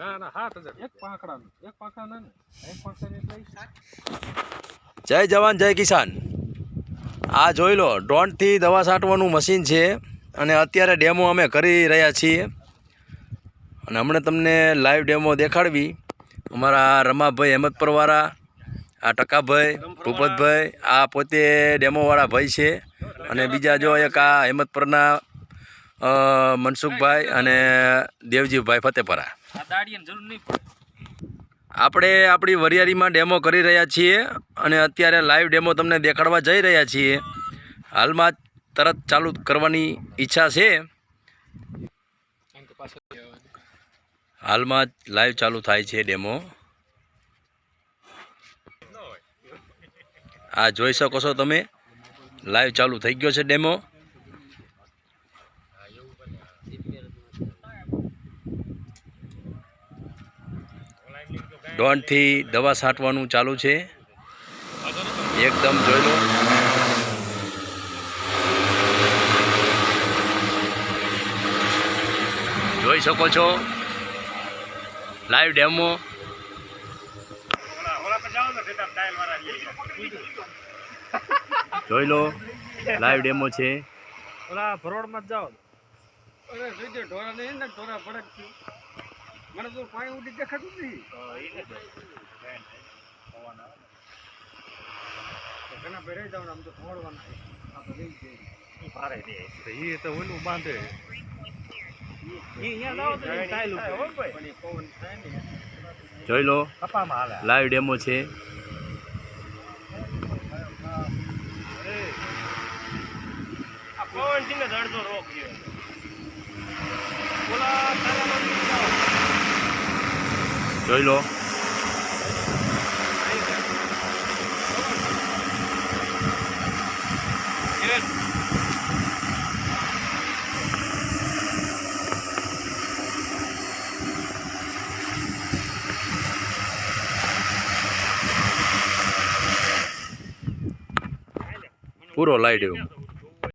ના ના સાત હજાર એક પાંખડાનું એક પાંખડા ને એક પાંખડા એટલે જય જવાન જય કિસાન. આ જોઈ લો ડ્રોનથી દવા છાંટવાનું મશીન છે અને અત્યારે ડેમો અમે કરી રહ્યા છીએ. અને હમણાં તમને લાઈવ ડેમો દેખાડવી. અમારા રમાભાઈ હેમતપરવાળા આ ટકાભાઈ ભૂપતભાઈ આ પોતે ડેમોવાળા ભાઈ છે. અને બીજા જો એક આ હેમતપરના મનસુખભાઈ અને દેવજીભાઈ ફતેપરા. જરૂર આપણે આપણી વરિયાળીમાં ડેમો કરી રહ્યા છીએ અને અત્યારે લાઈવ ડેમો તમને દેખાડવા જઈ રહ્યા છીએ. હાલમાં તરત ચાલુ કરવાની ઈચ્છા છે. હાલમાં જ લાઈવ ચાલુ થાય છે ડેમો. આ જોઈ શકો છો તમે. લાઈવ ચાલુ થઈ ગયો છે ડેમો. ડોનથી દવા છાંટવાનું ચાલુ છે. એકદમ જોઈ લો. જોઈ શકો છો. લાઈવ ડેમો જોઈ લો. લાઈવ ડેમો છે. ભરોડમાં જાઓ. ઢોરા નહીં ને ઢોરા ભડક છે મને તો પાણી ઉડી દેખાતું જ નહીં. ઘણા ભરાઈ જવાનું આમ તો ફોડવાના આપણે લઈ જઈએ એ તો ઓલું બાંધે. એ તો ને. જોઈ લો. કપામાં હાલે. લાઈવ ડેમો છે. આ પવન ને અડધો રોગ ગયો ઓલા તારા જોઈ લો પૂરો લાઈવ ડેમો